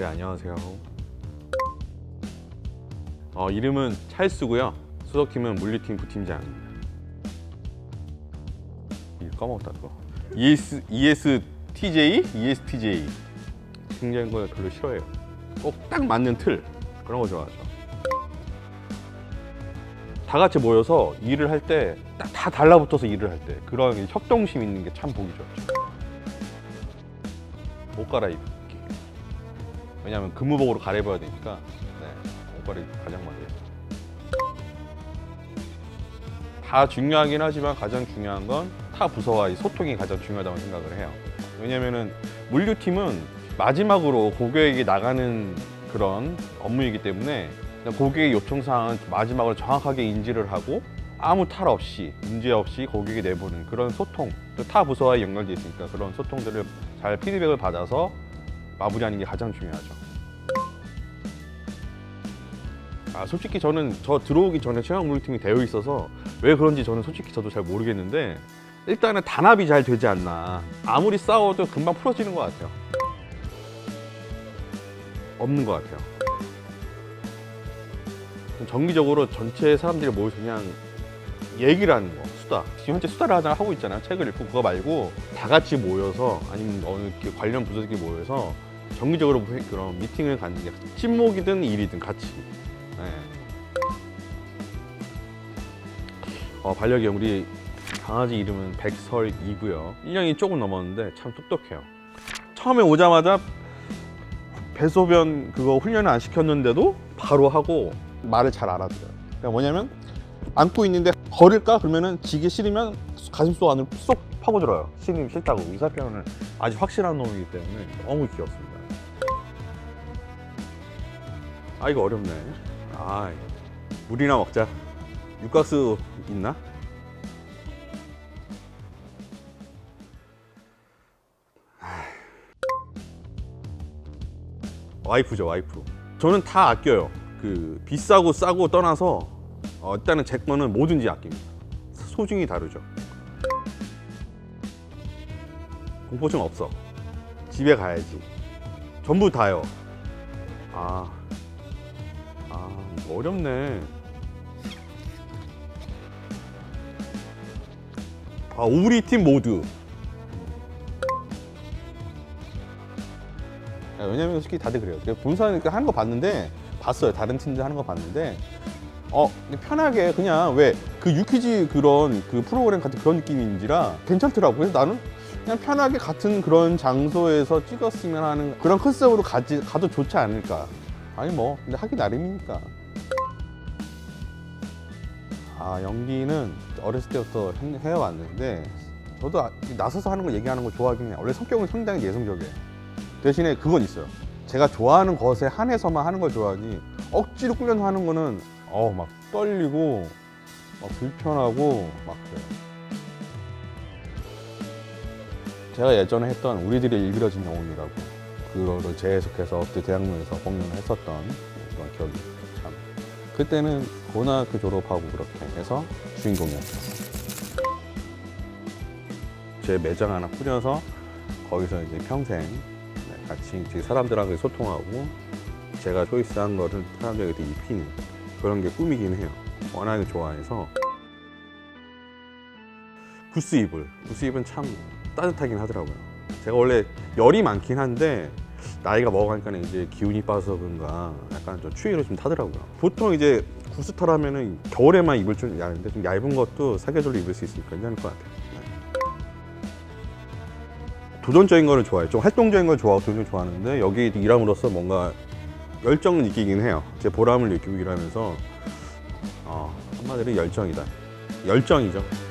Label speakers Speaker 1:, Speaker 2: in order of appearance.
Speaker 1: 네 안녕하세요. 어, 이름은 찰스고요. 수석팀은 물리팀 부팀장입니다. 이거 까먹었다 그거. ES ESTJ, ESTJ 굉장히 걸 별로 싫어해요. 꼭 딱 맞는 틀 그런 거 좋아하죠. 다 같이 모여서 일을 할때딱다 달라붙어서 일을 할 때 그런 협동심 있는 게 참 보기 좋죠. 옷 갈아입기. 왜냐하면 근무복으로 갈아입어야 되니까 네, 옷 갈아입기 가장 먼저 해요. 다 중요하긴 하지만 가장 중요한 건 타 부서와의 소통이 가장 중요하다고 생각을 해요. 왜냐면은 물류팀은 마지막으로 고객에게 나가는 그런 업무이기 때문에 고객의 요청 사항은 마지막으로 정확하게 인지를 하고 아무 탈 없이 문제 없이 고객에게 내보는 그런 소통 또 타 부서와 연결돼 있으니까 그런 소통들을 잘 피드백을 받아서 마무리하는 게 가장 중요하죠. 아 솔직히 저는 저 들어오기 전에 최강 물류팀이 되어 있어서 왜 그런지 저는 솔직히 저도 잘 모르겠는데 일단은 단합이 잘 되지 않나. 아무리 싸워도 금방 풀어지는 것 같아요. 없는 것 같아요. 정기적으로 전체 사람들이 모여서 그냥 얘기를 하는 거 수다. 지금 현재 수다를 하나 하고 있잖아요. 책을 읽고 그거 말고 다 같이 모여서 아니면 어느 관련 부서들끼리 모여서 정기적으로 회- 그런 미팅을 갖는 게 친목이든 일이든 같이 네. 어, 반려견 우리 강아지 이름은 백설이고요. 1년이 조금 넘었는데 참 똑똑해요. 처음에 오자마자 배소변 그거 훈련을 안 시켰는데도 바로 하고 말을 잘 알아들어요. 그러니까 뭐냐면 안고 있는데 걸을까 그러면은 지기 싫으면 가슴속 안으로 쏙 파고들어요. 싫으면 싫다고 의사표현을 아주 확실한 놈이기 때문에 너무 귀엽습니다. 아 이거 어렵네. 아 물이나 먹자. 육각수 있나? 와이프죠 와이프. 저는 다 아껴요. 그 비싸고 싸고 떠나서 어, 일단은 제 거는 뭐든지 아낍니다. 소중히 다르죠. 공포증 없어. 집에 가야지. 전부 다요. 아, 아 어렵네 아 우리 팀 모두 야, 왜냐면 솔직히 다들 그래요. 본사는 하는 거 봤는데 봤어요. 다른 팀들 하는 거 봤는데 어 편하게 그냥 왜 그 유퀴즈 그런 그 프로그램 같은 그런 느낌인지라 괜찮더라고. 그래서 나는 그냥 편하게 같은 그런 장소에서 찍었으면 하는 그런 컨셉으로 가지, 가도 좋지 않을까. 아니 뭐 근데 하기 나름이니까. 아 연기는 어렸을 때부터 해- 해왔는데 저도 아- 나서서 하는 거 얘기하는 거 좋아하긴 해요. 원래 성격은 상당히 내성적이에요. 대신에 그건 있어요. 제가 좋아하는 것에 한해서만 하는 걸 좋아하지 억지로 꾸려서 하는 거는 어 막 떨리고 막 불편하고 막 그래요. 제가 예전에 했던 우리들의 일그러진 영혼이라고 그거를 재해석해서 그때 대학로에서 공연을 했었던 그런 기억이 참 그때는 고등학교 졸업하고 그렇게 해서 주인공이었어요. 제 매장 하나 꾸려서 거기서 이제 평생 네, 같이 사람들하고 소통하고 제가 초이스한 거를 사람들에게 입히는 그런 게 꿈이긴 해요. 워낙에 좋아해서 구스 이불 구스 이불은 참 따뜻하긴 하더라고요. 제가 원래 열이 많긴 한데 나이가 먹어가니까 이제 기운이 빠서 그런가 약간 좀 추위를 좀 타더라고요. 보통 이제 구스털 하면은 겨울에만 입을 줄 아는데 좀 얇은 것도 사계절로 입을 수 있으니까 괜찮을 것 같아요. 네. 도전적인 거를 좋아해요. 좀 활동적인 걸 좋아하고 도전 좋아하는데 여기 일함으로써 뭔가 열정을 느끼긴 해요. 제 보람을 느끼고 일하면서 어, 한마디로 열정이다. 열정이죠.